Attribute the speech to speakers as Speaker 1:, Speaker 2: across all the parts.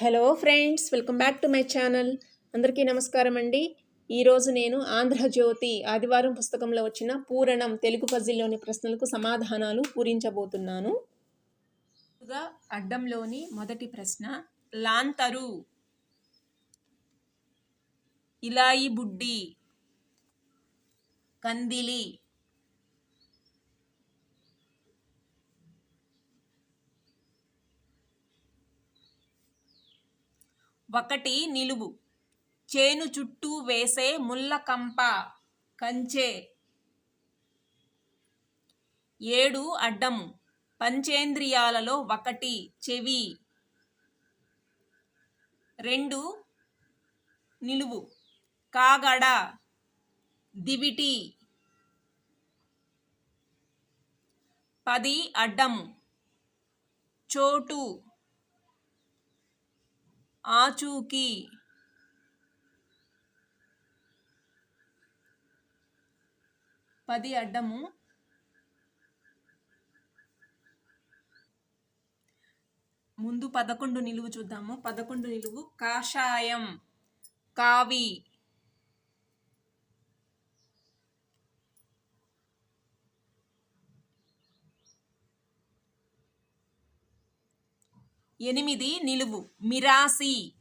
Speaker 1: Hello friends welcome back to my channel. అందరికీ నమస్కారం అండి. ఈరోజు నేను ఆంధ్రజ్యోతి ఆదివారం పుస్తకంలో వచ్చిన పూరణం తెలుగు పజిల్లోని ప్రశ్నలకు సమాధానాలు పూరించబోతున్నాను. అడ్డంలోని మొదటి ప్రశ్న లాంతరు. ఇలాయి బుడ్డి. కందిలి. ఒకటి నిలువు. చేను చుట్టూ వేసే ముళ్ళకంప కంచె. ఏడు అడ్డము. పంచేంద్రియాలలో ఒకటి చెవి. రెండు నిలువు. కాగడ. దివిటి. పది అడ్డము. చోటు. ఆచూకీ. పది అడ్డము. ముందు పదకొండు నిలువు చూద్దాము. పదకొండు నిలువు కాషాయం. కావి. ఎనిమిది నిలువు. మిరాసి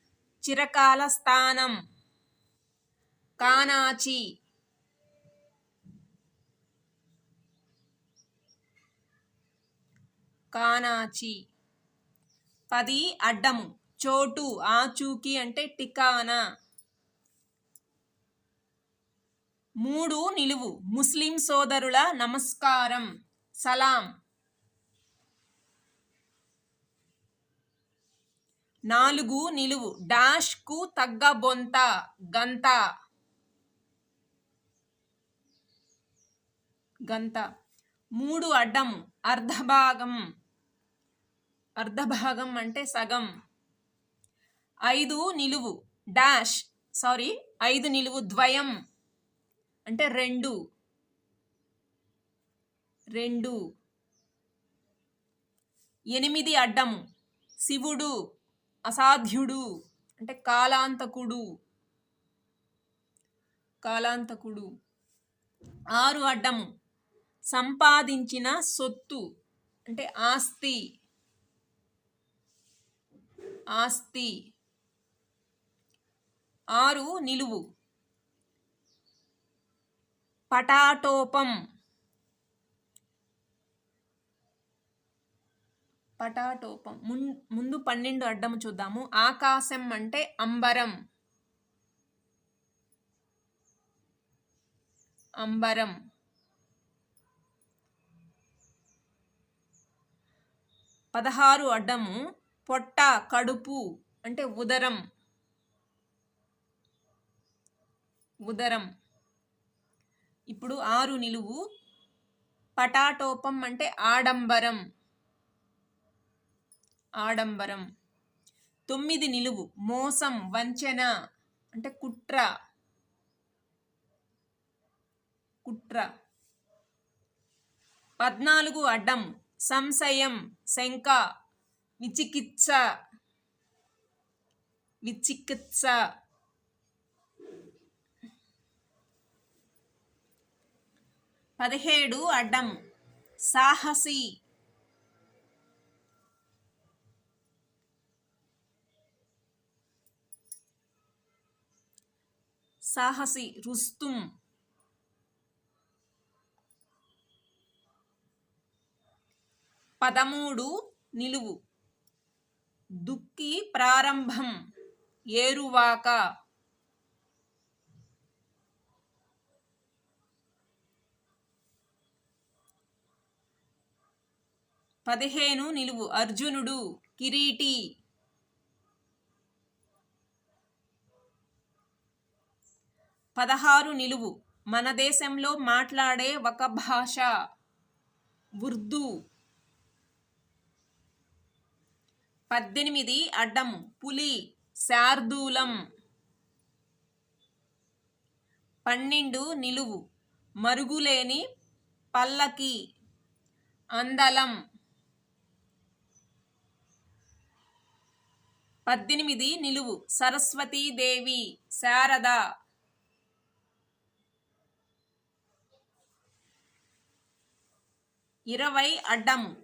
Speaker 1: చిరకాల స్థానం. కానాచి. కానాచి. పది అడ్డము. చోటు ఆచూకి అంటే టికానా. మూడు నిలువు. ముస్లిం సోదరుల నమస్కారం. సలాం. నాలుగు నిలువు. డాష్కు తగ్గ బొంత గంత. గంత. మూడు అడ్డం అర్ధభాగం. అర్ధభాగం అంటే సగం. ఐదు నిలువు. డాష్ సారీ ఐదు నిలువు ద్వయం. అంటే రెండు. రెండు. ఎనిమిది అడ్డం. శివుడు. అసాధ్యుడు అంటే కాలాంతకుడు. కాలాంతకుడు. ఆరు అడ్డము. సంపాదించిన సొత్తు అంటే ఆస్తి. ఆస్తి. ఆరు నిలువు. పటాటోపం. పటాటోపం. మున్ ముందు పన్నెండు అడ్డము చూద్దాము. ఆకాశం అంటే అంబరం. అంబరం. పదహారు అడ్డము. పొట్ట కడుపు అంటే ఉదరం. ఉదరం. ఇప్పుడు ఆరు నిలువు. పటాటోపం అంటే ఆడంబరం. ఆడంబరం. తొమ్మిది నిలువు మోసం వంచన అంటే కుట్ర. కుట్ర. పద్నాలుగు అడ్డం సంశయం శంక విచికిత్స. విచికిత్స. పదిహేడు అడ్డం సాహసి. సాహసి రుస్తుం. పదమూడు నిలువు. దుక్కి ప్రారంభం. ఏరువాక. పదిహేను నిలువు. అర్జునుడు కిరీటి. పదహారు నిలువు. మన దేశంలో మాట్లాడే ఒక భాష ఉర్దూ. పద్దెనిమిది అడ్డం. పులి శార్దూలం. పన్నెండు నిలువు. మరుగులేని పల్లకి. అందలం. పద్దెనిమిది నిలువు. సరస్వతీదేవి శారద. ఇరవై అడ్డం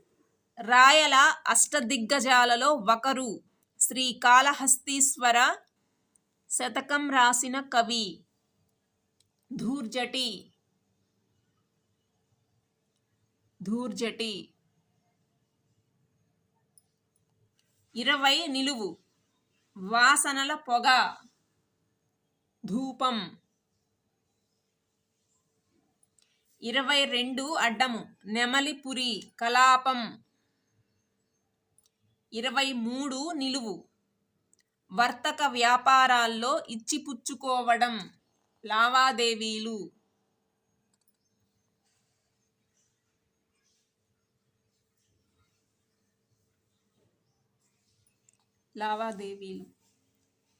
Speaker 1: రాయల అష్టదిగ్గజాలలో ఒకరు శ్రీకాళహస్తీశ్వర శతకం రాసిన కవి ధూర్జటి. ధూర్జటి. ఇరవై నిలువు. వాసనల పొగ. ధూపం. ఇరవై రెండు అడ్డము నెమలిపురి కలాపం. ఇరవై మూడు నిలువు. వర్తక వ్యాపారాల్లో ఇచ్చిపుచ్చుకోవడం లావాదేవీలు. లావాదేవీలు.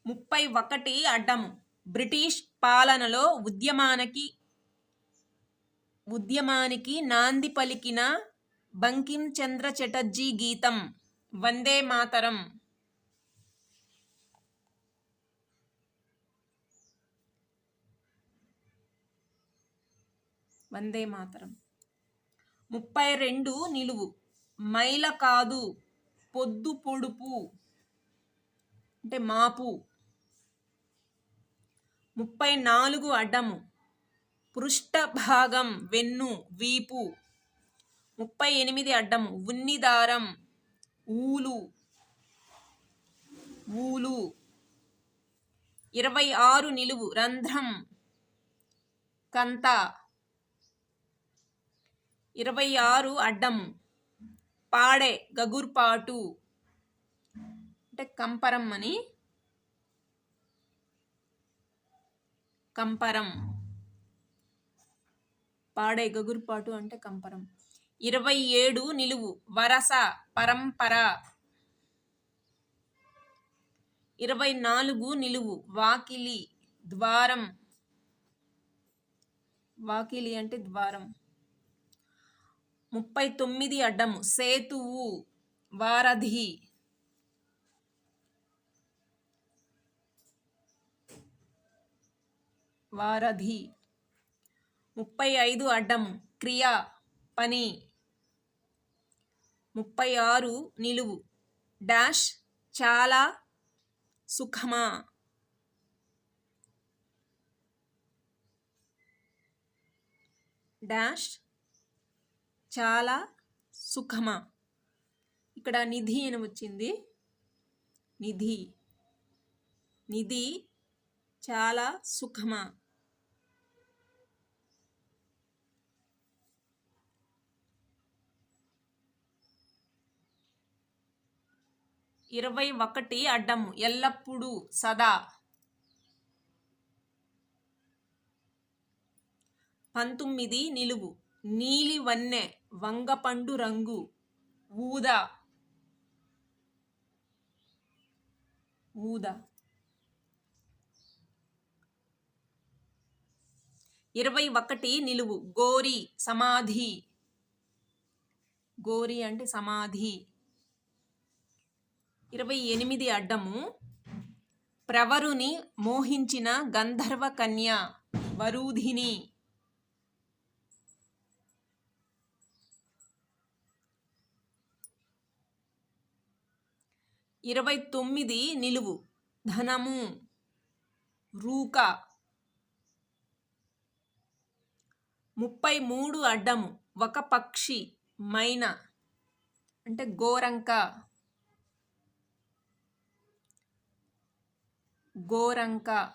Speaker 1: ముప్పై ఒకటి అడ్డము బ్రిటిష్ పాలనలో ఉద్యమానికి ఉద్యమానికి నాంది పలికిన బంకిం చంద్ర చటర్జీ గీతం వందే మాతరం. వందే మాతరం. ముప్పై రెండు నిలువు. మైల కాదు పొద్దు పొడుపు. అంటే మాపు. ముప్పై నాలుగు అడ్డము. పృష్ఠభాగం వెన్ను వీపు. ముప్పై ఎనిమిది అడ్డము. ఉన్నిదారం ఊలు. ఊలు. ఇరవై ఆరు నిలువు. రంధ్రం. కంత. ఇరవై ఆరు అడ్డము. పాడే గగుర్పాటు. అంటే కంపరం అని. కంపరం. పాడే గగురుపాటు అంటే కంపరం. ఇరవై ఏడు నిలువు వరస పరంపర. ఇరవై నాలుగు నిలువు వాకిలి ద్వారం. వాకిలి అంటే ద్వారం. ముప్పై తొమ్మిది అడ్డము సేతువు వారధి. వారధి. ముప్పై ఐదు అడ్డం క్రియ పని. ముప్పై ఆరు నిలువు. డాష్ చాలా సుఖమా? డాష్ చాలా సుఖమా? ఇక్కడ నిధి అని వచ్చింది. నిధి. నిధి చాలా సుఖమా? ఇరవై ఒకటి అడ్డము. ఎల్లప్పుడూ సదా. పంతొమ్మిది నిలువు. నీలి వన్నె వంగపండు రంగు. ఊద. ఊద. ఇరవై ఒకటి నిలువు. గోరి సమాధి. గోరి అంటే సమాధి. ఇరవై ఎనిమిది అడ్డము. ప్రవరుని మోహించిన గంధర్వ కన్య వరూధిని. ఇరవై తొమ్మిది నిలువు. ధనము. రూక. ముప్పై మూడు అడ్డము. ఒక పక్షి. మైన. అంటే గోరంక. గోరంక.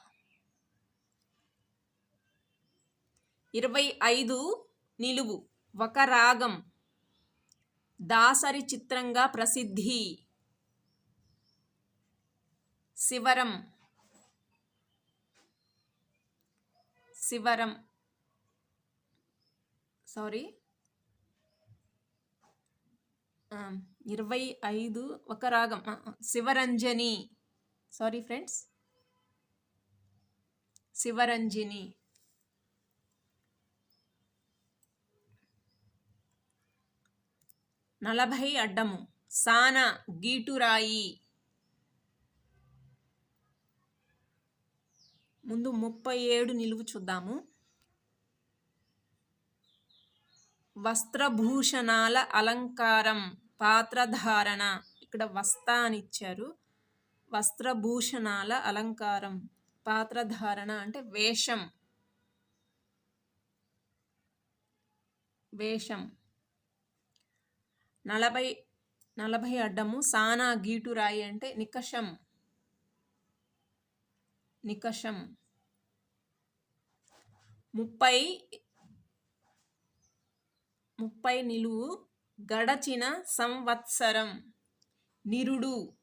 Speaker 1: ఇరవై ఐదు నిలువు ఒక రాగం. దాసరి చిత్రంగా ప్రసిద్ధి. శివరం. శివరం. సారీ. ఇరవై ఐదు ఒక రాగం. శివరంజని. Sorry friends. శివరంజిని. నలభై అడ్డము. సాన గీటురాయి. ముందు ముప్పై ఏడు నిలువు చూద్దాము. వస్త్రభూషణాల అలంకారం పాత్రధారణ. ఇక్కడ వస్తా వస్త్రభూషణాల అలంకారం. పాత్రధారణ అంటే వేషం. వేషం. నలభై నలభై అడ్డము సానా గీటు రాయి అంటే నికషం. నికషం. ముప్పై ముప్పై నిలువు గడచిన సంవత్సరం. నిరుడు.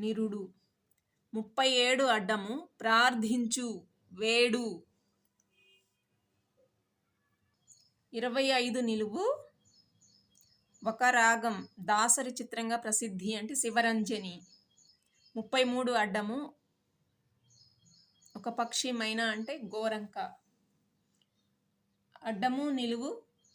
Speaker 1: నిరుడు. ముప్పై ఏడు అడ్డము ప్రార్థించు వేడు. ఇరవై ఐదు నిలువు. ఒక రాగం దాసరి చిత్రంగా ప్రసిద్ధి అంటే శివరంజని. ముప్పై మూడు అడ్డము ఒక పక్షి మైనా అంటే గోరంక. అడ్డము నిలువు